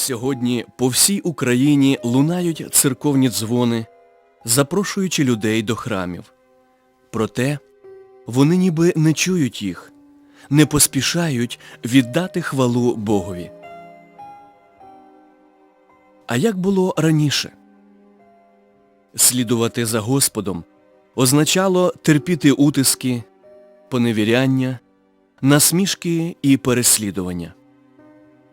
Сьогодні по всій Україні лунають церковні дзвони, запрошуючи людей до храмів. Проте вони ніби не чують їх, не поспішають віддати хвалу Богові. А як було раніше? Слідувати за Господом означало терпіти утиски, поневіряння, насмішки і переслідування.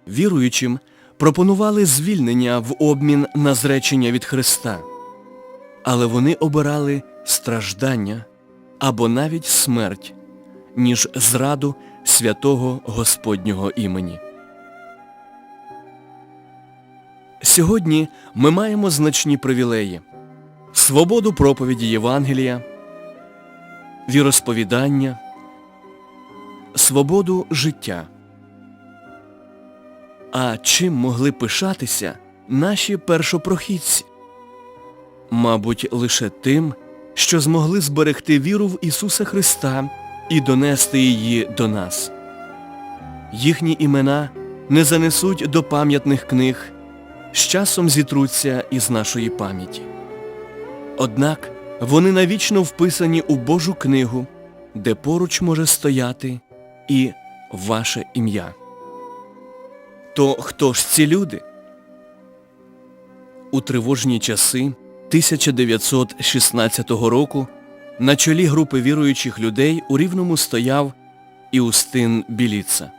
Віруючим пропонували звільнення в обмін на зречення від Христа, але вони обирали страждання або навіть смерть, ніж зраду святого Господнього імені. Сьогодні ми маємо значні привілеї свободу проповіді Євангелія, віросповідання, свободу життя. А чим могли пишатися наші першопрохідці? Мабуть, лише тим, що змогли зберегти віру в Ісуса Христа і донести її до нас. Їхні імена не занесуть до пам'ятних книг, з часом зітруться із нашої пам'яті. Однак вони навічно вписані у Божу книгу, де поруч може стояти і ваше ім'я. То хто ж ці люди? У тривожні часи 1916 року на чолі групи віруючих людей у Рівному стояв Іустин Біліца.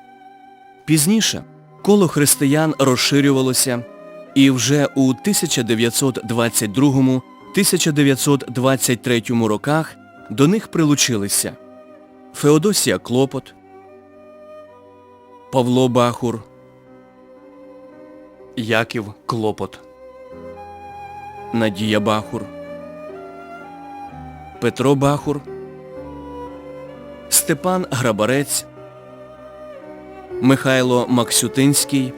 Пізніше коло християн розширювалося і вже у 1922-1923 роках до них прилучилися Феодосія Клопот, Павло Бахур, Яків Клопот, Надія Бахур, Петро Бахур, Степан Грабарець, Михайло Максютинський,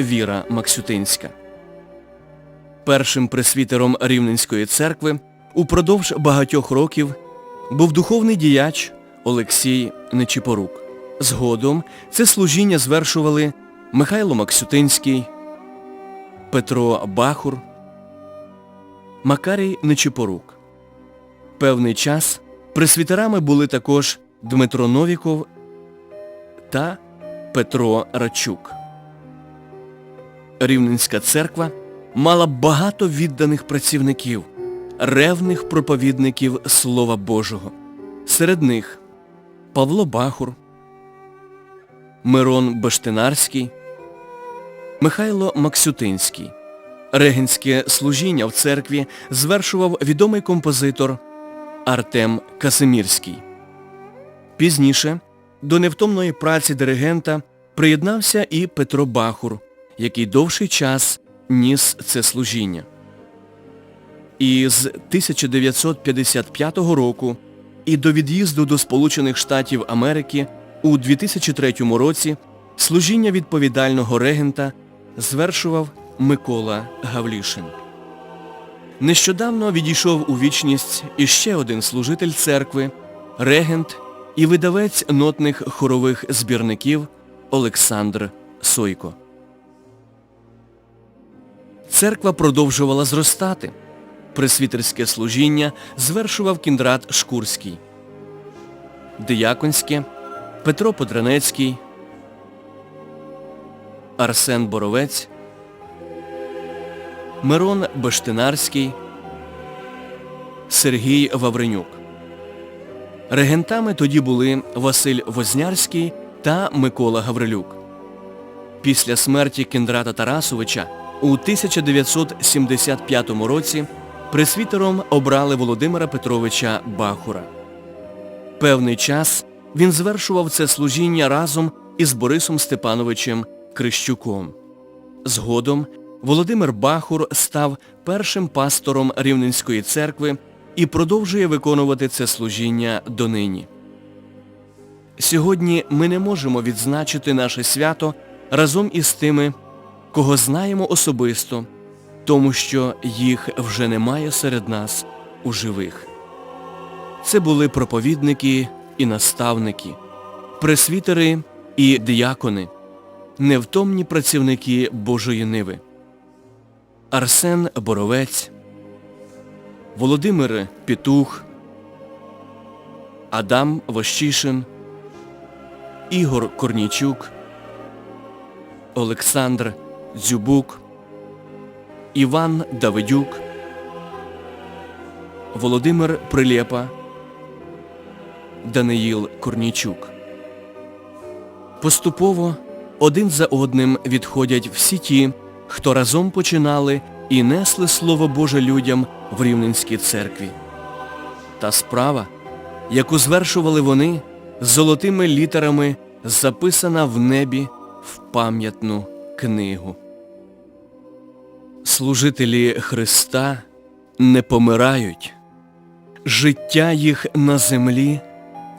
Віра Максютинська. Першим пресвітером Рівненської церкви упродовж багатьох років був духовний діяч Олексій Нечіпорук. Згодом це служіння звершували Михайло Максютинський, Петро Бахур, Макарій Нечипорук. Певний час пресвітерами були також Дмитро Новіков та Петро Рачук. Рівненська церква мала багато відданих працівників, ревних проповідників Слова Божого. Серед них Павло Бахур, Мирон Бештинарський, Михайло Максютинський. Регенське служіння в церкві звершував відомий композитор Артем Касимірський. Пізніше до невтомної праці диригента приєднався і Петро Бахур, який довший час ніс це служіння. І з 1955 року і до від'їзду до Сполучених Штатів Америки у 2003 році служіння відповідального регента звершував Микола Гавлішин. Нещодавно відійшов у вічність іще один служитель церкви, регент і видавець нотних хорових збірників Олександр Сойко. Церква продовжувала зростати. Пресвітерське служіння звершував кіндрат Шкурський. Дияконське Петро Подранецький, Арсен Боровець, Мирон Бештинарський, Сергій Вавренюк. Регентами тоді були Василь Вознярський та Микола Гаврилюк. Після смерті Кіндрата Тарасовича у 1975 році пресвітером обрали Володимира Петровича Бахура. Певний час він звершував це служіння разом із Борисом Степановичем Крищуком. Згодом Володимир Бахур став першим пастором Рівненської церкви і продовжує виконувати це служіння донині. Сьогодні ми не можемо відзначити наше свято разом із тими, кого знаємо особисто, тому що їх вже немає серед нас у живих. Це були проповідники і наставники, пресвітери і діякони, невтомні працівники Божої Ниви. Арсен Боровець, Володимир Петух, Адам Вощишин, Ігор Корнійчук, Олександр Дзюбук, Іван Давидюк, Володимир Прилєпа, Даниїл Корнійчук. Поступово один за одним відходять всі ті, хто разом починали і несли Слово Боже людям в Рівненській церкві. Та справа, яку звершували вони, золотими літерами записана в небі в пам'ятну книгу. Служителі Христа не помирають, життя їх на землі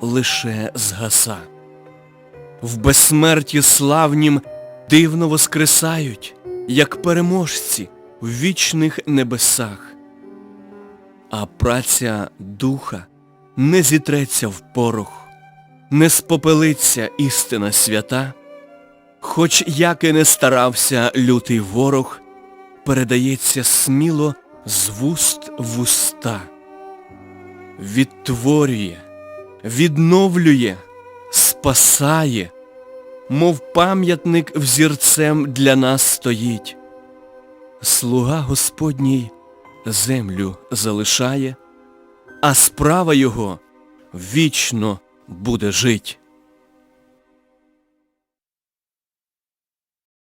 лише згаса. В безсмерті славнім дивно воскресають, як переможці в вічних небесах. А праця духа не зітреться в порох, не спопелиться істина свята, хоч як і не старався лютий ворог, передається сміло з вуст в уста, відтворює, відновлює, спасає, мов пам'ятник взірцем для нас стоїть. Слуга Господній землю залишає, а справа його вічно буде жить.